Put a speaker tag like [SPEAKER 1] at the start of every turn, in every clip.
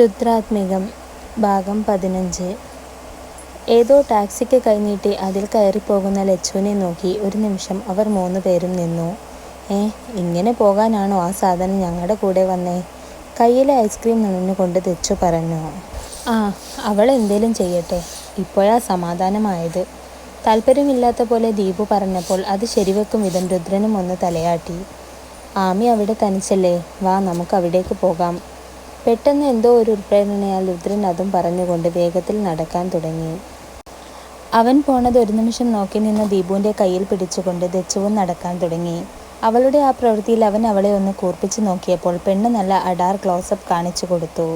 [SPEAKER 1] രുദ്രാത്മികം ഭാഗം പതിനഞ്ച്. ഏതോ ടാക്സിക്ക് കൈനീട്ടി അതിൽ കയറിപ്പോകുന്ന ലച്ചുവിനെ നോക്കി ഒരു നിമിഷം അവർ മൂന്ന് പേരും നിന്നു. ഏ ഇങ്ങനെ പോകാനാണോ ആ സാധനം ഞങ്ങളുടെ കൂടെ വന്നേ? കയ്യിലെ ഐസ്ക്രീം നുണഞ്ഞുകൊണ്ട് തെച്ചു പറഞ്ഞു. ആ അവൾ എന്തേലും ചെയ്യട്ടെ. ഇപ്പോഴാ സമാധാനമായത്. താല്പര്യമില്ലാത്ത പോലെ ദീപു പറഞ്ഞപ്പോൾ അത് ശരിവെക്കും വിധം രുദ്രനും ഒന്ന് തലയാട്ടി. ആമി അവിടെ തനിച്ചല്ലേ. വാ നമുക്ക് അവിടേക്ക് പോകാം. പെട്ടെന്ന് എന്തോ ഒരു ഉൾപ്രേരണയാൽ രുദ്രൻ അതും പറഞ്ഞുകൊണ്ട് വേഗത്തിൽ നടക്കാൻ തുടങ്ങി. അവൻ പോണത് ഒരു നിമിഷം നോക്കി നിന്ന ദീപുവിന്റെ കയ്യിൽ പിടിച്ചുകൊണ്ട് ദച്ചുവും നടക്കാൻ തുടങ്ങി. അവളുടെ ആ പ്രവൃത്തിയിൽ അവൻ അവളെ ഒന്ന് കൂർപ്പിച്ചു നോക്കിയപ്പോൾ പെണ്ണ് നല്ല അഡാർ ക്ലോസപ്പ് കാണിച്ചു കൊടുത്തു.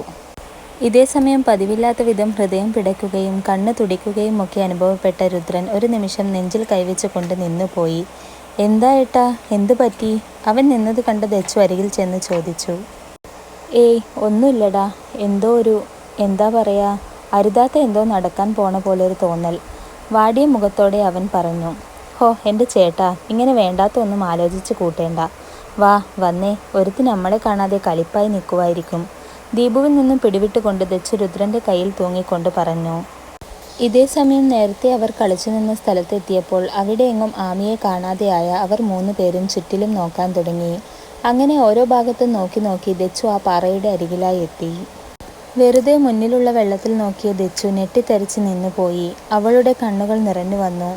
[SPEAKER 1] ഇതേ സമയം പതിവില്ലാത്ത വിധം ഹൃദയം പിടയ്ക്കുകയും കണ്ണ് തുടിക്കുകയും ഒക്കെ അനുഭവപ്പെട്ട രുദ്രൻ ഒരു നിമിഷം നെഞ്ചിൽ കൈവച്ചുകൊണ്ട് നിന്നുപോയി എന്താ ഏട്ടാ? എന്തു പറ്റി? അവൻ നിന്നത് കണ്ട് ദച്ചു അരികിൽ ചെന്ന് ചോദിച്ചു. ഏയ് ഒന്നുമില്ലടാ. എന്തോ ഒരു എന്താ പറയാ അരുതാത്ത എന്തോ നടക്കാൻ പോണ പോലെ ഒരു തോന്നൽ. വാടിയ മുഖത്തോടെ അവൻ പറഞ്ഞു ഹോ എന്റെ ചേട്ടാ ഇങ്ങനെ വേണ്ടാത്ത ഒന്നും ആലോചിച്ച് കൂട്ടേണ്ട. വാ വന്നേ ഒരുത്തി നമ്മളെ കാണാതെ കളിപ്പായി നിൽക്കുമായിരിക്കും ദീപുവിൽ നിന്നും പിടിവിട്ടുകൊണ്ട് ദച്ച് രുദ്രന്റെ കയ്യിൽ തൂങ്ങിക്കൊണ്ട് പറഞ്ഞു ഇതേ സമയം നേരത്തെ അവർ കളിച്ചു നിന്ന സ്ഥലത്തെത്തിയപ്പോൾ അവിടെയെങ്ങും ആമിയെ കാണാതെയായ അവർ മൂന്ന് പേരും ചുറ്റിലും നോക്കാൻ തുടങ്ങി. അങ്ങനെ ഓരോ ഭാഗത്തും നോക്കി നോക്കി ദച്ചു ആ പാറയുടെ അരികിലായി എത്തി. വെറുതെ മുന്നിലുള്ള വെള്ളത്തിൽ നോക്കിയ ദച്ചു ഞെട്ടിത്തെറിച്ച് നിന്നുപോയി അവളുടെ കണ്ണുകൾ നിറഞ്ഞു വന്നു.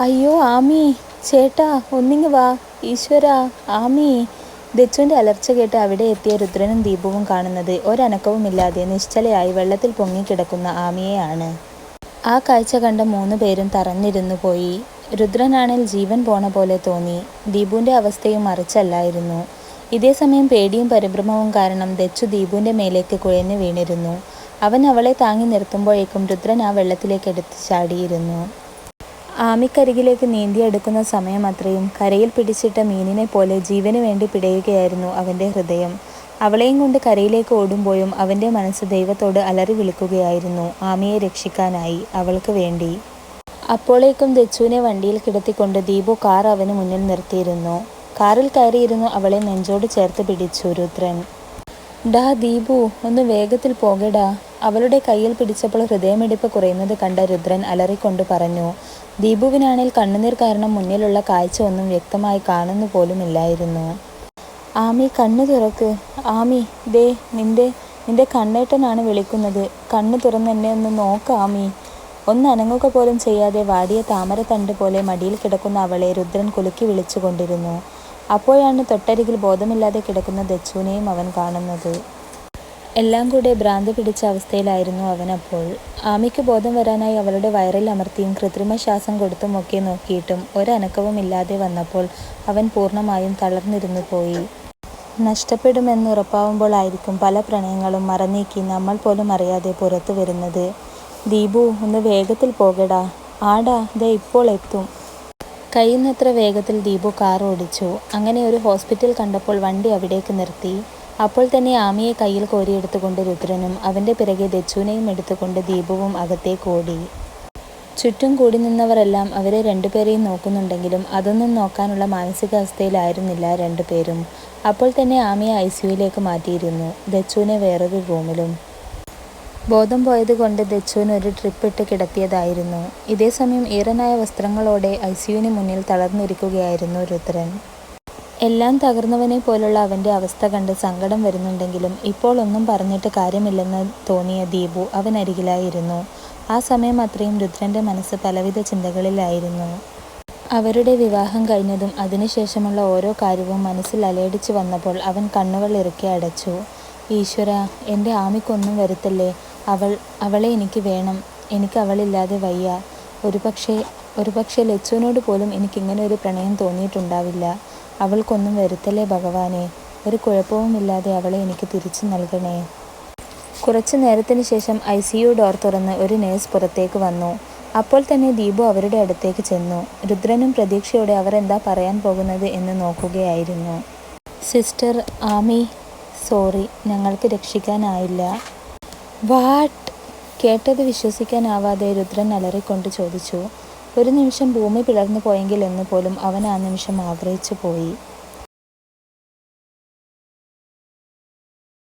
[SPEAKER 1] അയ്യോ ആമി ചേട്ടാ ഒന്നിങ്ങ് വാ. ഈശ്വര ആമി. ദച്ചുവിന്റെ അലർച്ച കേട്ട് അവിടെ എത്തിയ രുദ്രനും ദീപവും കാണുന്നത് ഒരനക്കവുമില്ലാതെ നിശ്ചലയായി വെള്ളത്തിൽ പൊങ്ങിക്കിടക്കുന്ന ആമിയെയാണ്. ആ കാഴ്ച കണ്ട മൂന്ന് പേരും തറഞ്ഞിരുന്നു പോയി. രുദ്രനാണേൽ ജീവൻ പോണ പോലെ തോന്നി. ദീപുവിന്റെ അവസ്ഥയും മറിച്ചല്ലായിരുന്നു. ഇതേ സമയം പേടിയും പരിഭ്രമവും കാരണം ദച്ചു ദീപുവിന്റെ മേലേക്ക് കുഴഞ്ഞു വീണിരുന്നു. അവൻ അവളെ താങ്ങി നിർത്തുമ്പോഴേക്കും രുദ്രൻ ആ വെള്ളത്തിലേക്ക് എടുത്ത് ചാടിയിരുന്നു. ആമിക്കരികിലേക്ക് നീന്തിയെടുക്കുന്ന സമയം അത്രയും കരയിൽ പിടിച്ചിട്ട മീനിനെ പോലെ ജീവന് വേണ്ടി പിടയുകയായിരുന്നു അവന്റെ ഹൃദയം. അവളെയും കൊണ്ട് കരയിലേക്ക് ഓടുമ്പോഴും അവന്റെ മനസ്സ് ദൈവത്തോട് അലറി വിളിക്കുകയായിരുന്നു ആമിയെ രക്ഷിക്കാനായി അവൾക്ക് വേണ്ടി. അപ്പോഴേക്കും ദച്ചുവിനെ വണ്ടിയിൽ കിടത്തിക്കൊണ്ട് ദീപു കാർ അവന് മുന്നിൽ നിർത്തിയിരുന്നു. കാറിൽ കയറിയിരുന്നു അവളെ നെഞ്ചോട് ചേർത്ത് പിടിച്ചു രുദ്രൻ. ഡാ ദീപു ഒന്ന് വേഗത്തിൽ പോകടാ. അവളുടെ കയ്യിൽ പിടിച്ചപ്പോൾ ഹൃദയമിടിപ്പ് കുറയുന്നത് കണ്ട രുദ്രൻ അലറിക്കൊണ്ട് പറഞ്ഞു ദീപുവിനാണെങ്കിൽ കണ്ണുനീർ കാരണം മുന്നിലുള്ള കാഴ്ച ഒന്നും വ്യക്തമായി കാണുന്നു പോലുമില്ലായിരുന്നു. ആമി കണ്ണു തുറക്ക്. ആമി ദേ നിന്റെ നിന്റെ കണ്ണേട്ടനാണ് വിളിക്കുന്നത്. കണ്ണു തുറന്ന് എന്നെ ഒന്ന് നോക്ക് ആമി. ഒന്ന് അനങ്ങുക പോലും ചെയ്യാതെ വാടിയ താമരത്തണ്ട് പോലെ മടിയിൽ കിടക്കുന്ന അവളെ രുദ്രൻ കുലുക്കി വിളിച്ചുകൊണ്ടിരുന്നു. അപ്പോഴാണ് തൊട്ടരികിൽ ബോധമില്ലാതെ കിടക്കുന്ന ദച്ചുവിനെയും അവൻ കാണുന്നത്. എല്ലാം കൂടെ ഭ്രാന്ത് പിടിച്ച അവസ്ഥയിലായിരുന്നു അവൻ അപ്പോൾ. ആമിക്ക് ബോധം വരാനായി അവളുടെ വയറിൽ അമർത്തിയും കൃത്രിമ ശ്വാസം കൊടുത്തും ഒക്കെ നോക്കിയിട്ടും ഒരനക്കവും ഇല്ലാതെ വന്നപ്പോൾ അവൻ പൂർണമായും തളർന്നിരുന്നു പോയി. നഷ്ടപ്പെടുമെന്ന് ഉറപ്പാവുമ്പോഴായിരിക്കും പല പ്രണയങ്ങളും മറന്നീക്കി നമ്മൾ പോലും അറിയാതെ പുറത്തു വരുന്നത്. ദീപു ഒന്ന് വേഗത്തിൽ പോകടാ. ആടാ ദേ ഇപ്പോൾ എത്തും. കഴിയുന്നത്ര വേഗത്തിൽ ദീപു കാർ ഓടിച്ചു. അങ്ങനെ ഒരു ഹോസ്പിറ്റൽ കണ്ടപ്പോൾ വണ്ടി അവിടേക്ക് നിർത്തി. അപ്പോൾ തന്നെ ആമിയെ കയ്യിൽ കോരിയെടുത്തുകൊണ്ട് രുദ്രനും അവന്റെ പിറകെ ദച്ചുവിനെയും എടുത്തുകൊണ്ട് ദീപുവും അകത്തേക്ക് ഓടി. ചുറ്റും കൂടി നിന്നവരെല്ലാം അവരെ രണ്ടുപേരെയും നോക്കുന്നുണ്ടെങ്കിലും അതൊന്നും നോക്കാനുള്ള മാനസികാവസ്ഥയിലായിരുന്നില്ല രണ്ടുപേരും. അപ്പോൾ തന്നെ ആമിയെ ഐ സിയുയിലേക്ക് മാറ്റിയിരുന്നു. ദച്ചുവിനെ വേറൊരു റൂമിലും ബോധം പോയത് കൊണ്ട് ദച്ചുവിന് ഒരു ട്രിപ്പ് ഇട്ട് കിടത്തിയതായിരുന്നു. ഇതേസമയം ഈറനായ വസ്ത്രങ്ങളോടെ ഐ സിയുവിന് മുന്നിൽ തളർന്നിരിക്കുകയായിരുന്നു രുദ്രൻ. എല്ലാം തകർന്നവനെ പോലുള്ള അവന്റെ അവസ്ഥ കണ്ട് സങ്കടം വരുന്നുണ്ടെങ്കിലും ഇപ്പോൾ ഒന്നും പറഞ്ഞിട്ട് കാര്യമില്ലെന്ന് തോന്നിയ ദീപു അവനരികിലായിരുന്നു. ആ സമയം അത്രയും രുദ്രന്റെ മനസ്സ് പലവിധ ചിന്തകളിലായിരുന്നു. അവരുടെ വിവാഹം കഴിഞ്ഞതും അതിനുശേഷമുള്ള ഓരോ കാര്യവും മനസ്സിൽ അലയടിച്ചു വന്നപ്പോൾ അവൻ കണ്ണുകൾ ഇറുക്കി അടച്ചു. ഈശ്വര എന്റെ ആമിക്കൊന്നും വരുത്തല്ലേ? അവൾ അവളെ എനിക്ക് വേണം. എനിക്ക് അവളില്ലാതെ വയ്യ. ഒരു പക്ഷേ ഒരു പക്ഷേ ലച്ചുവിനോട് പോലും എനിക്കിങ്ങനെ ഒരു പ്രണയം തോന്നിയിട്ടുണ്ടാവില്ല. അവൾക്കൊന്നും വരുത്തല്ലേ ഭഗവാനെ? ഒരു കുഴപ്പവുമില്ലാതെ അവളെ എനിക്ക് തിരിച്ചു നൽകണേ. കുറച്ചു നേരത്തിന് ശേഷം ഐ സി യു ഡോർ തുറന്ന് ഒരു നേഴ്സ് പുറത്തേക്ക് വന്നു. അപ്പോൾ തന്നെ ദീപു അവരുടെ അടുത്തേക്ക് ചെന്നു. രുദ്രനും പ്രതീക്ഷയോടെ അവർ എന്താ പറയാൻ പോകുന്നത് എന്ന് നോക്കുകയായിരുന്നു. സിസ്റ്റർ ആമി സോറി ഞങ്ങൾക്ക് രക്ഷിക്കാനായില്ല. വാട്ട്? കേട്ടത് വിശ്വസിക്കാനാവാതെ രുദ്രൻ അലറിക്കൊണ്ട് ചോദിച്ചു. ഒരു നിമിഷം ഭൂമി പിളർന്നു പോയെങ്കിൽ എന്ന് പോലും അവൻ ആ നിമിഷം ആഗ്രഹിച്ചു പോയി.